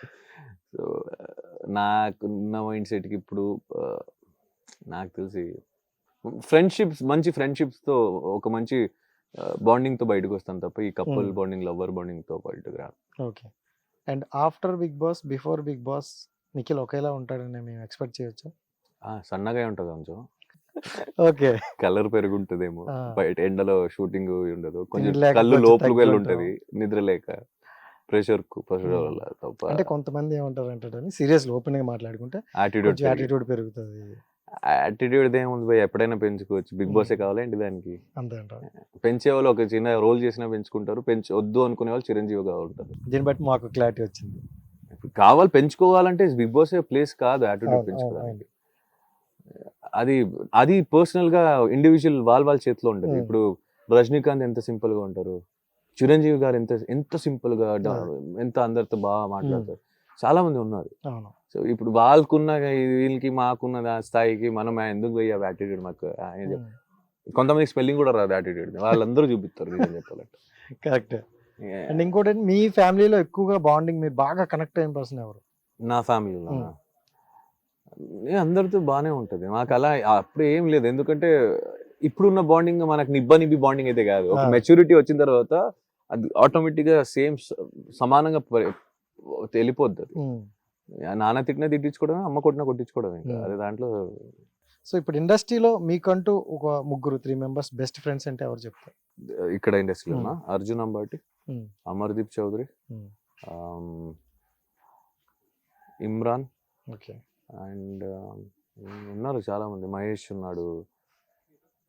సో నాకున్న మైండ్ సెట్కి ఇప్పుడు నాకు తెలిసి ఫ్రెండ్షిప్స్ మంచి ఫ్రెండ్షిప్స్తో ఒక మంచి బాండింగ్తో బయటకు వస్తాను తప్ప ఈ కపుల్. బాండింగ్ లవర్ బాండింగ్తో బయటకు రాను. Okay. And after big boss before big boss Nikhil ఒకేలా ఉంటాడని మేము ఎక్స్పెక్ట్ చేయొచ్చు? ఆ, సన్నగా ఉంటుంది కొంచెం. ఓకే. కలర్ పెరుగుంటదేమో. బయట ఎండలో షూటింగ్ ఉండదు. కొంచెం కళ్ళు లోపలికి వెళ్ళి ఉంటది. నిద్ర లేక. Pressure pressure. వల్ల తప్ప అంటే కొంతమంది ఏమంటారు అంటే సీరియస్ ఓపెన్గా మాట్లాడుకుంటే యాటిట్యూడ్ యాటిట్యూడ్ పెరుగుతుంది. యాటిట్యూడ్ ఏముంది భయ్ ఎప్పుడైనా పెంచుకోవచ్చు. బిగ్ బాసే. కావాలంటే దానికి? అంతే పెంచే వాళ్ళు ఒక చిన్న రోల్ చేసినా పెంచుకుంటారు పెంచు వద్దు అనుకునే వాళ్ళు చిరంజీవిగా ఉంటారు. దీన్ని బట్టి మాకు క్లారిటీ వచ్చింది. కావాలి పెంచుకోవాలంటే బిగ్ బాస్ ప్లేస్ కాదు యాటిట్యూడ్ పెంచుకోవడానికి. అది అది పర్సనల్గా ఇండివిజువల్ వాళ్ళ వాళ్ళ చేతిలో ఉంటుంది. ఇప్పుడు రజనీకాంత్ ఎంత సింపుల్గా ఉంటారు? చిరంజీవి గారు ఎంత ఎంత సింపుల్గా ఎంత అందరితో బాగా మాట్లాడతారు. చాలా మంది ఉన్నారు. సో ఇప్పుడు వాళ్ళకున్న వీళ్ళకి మాకున్న స్థాయికి మనం ఎందుకు పోయా యాటిట్యూడ్ మాకు చెప్- కొంతమంది స్పెల్లింగ్ కూడా రాదు యాటిట్యూడ్ వాళ్ళందరూ చూపిస్తారు నిజం చెప్పాలంటే. కరెక్ట్ అండ్ ఇంకోటి మీ ఫ్యామిలీలో ఎక్కువగా బాండింగ్ మీరు బాగా కనెక్ట్ అయిన పర్సన్ ఎవరు? నా ఫ్యామిలీలో Hmm. అందరితో బాగానే ఉంటది. మాకు అలా అప్పుడు ఏం లేదు. ఎందుకంటే ఇప్పుడున్న బాండింగ్ మనకు నిబ్బ నిబ్బి బాండింగ్ అయితే కాదు. ఒక Ah. మెచ్యూరిటీ వచ్చిన తర్వాత అది ఆటోమేటిక్గా సేమ్ సమానంగా వెళ్ళిపోద్ది అది. నాన్న తిట్టినా తిట్టించుకోవడమే అమ్మ కొట్టినా కొట్టించుకోవడం ఇంకా. Hmm. అదే దాంట్లో సో ఇప్పుడు ఇండస్ట్రీలో మీకంటూ ఒక ముగ్గురు త్రీ మెంబర్స్ బెస్ట్ ఫ్రెండ్స్ అంటే ఎవరు చెప్తారు? ఇక్కడ ఇండస్ట్రీలో అర్జున్ అంబాటి. అమర్దీప్ చౌదరి ఇమ్రాన్ ఓకే. అండ్ ఉన్నారు చాలా మంది మహేష్ ఉన్నాడు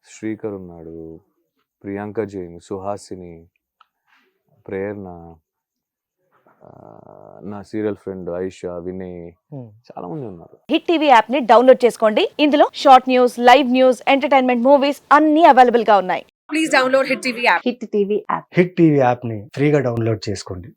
శ్రీకర్ ఉన్నాడు ప్రియాంక జైన్ సుహాసిని ప్రేరణ ఆ, నా సీరియల్ ఫ్రెండ్ ఐషా వినయ్ చాలా మంది ఉన్నారు. హిట్ టీవీ యాప్ని డౌన్లోడ్ చేసుకోండి. ఇందులో short news live news entertainment movies అన్ని అవైలబుల్గా ఉన్నాయి. Please download Hit TV app. Hit TV app. Hit TV యాప్ని ఫ్రీగా డౌన్లోడ్ చేసుకోండి.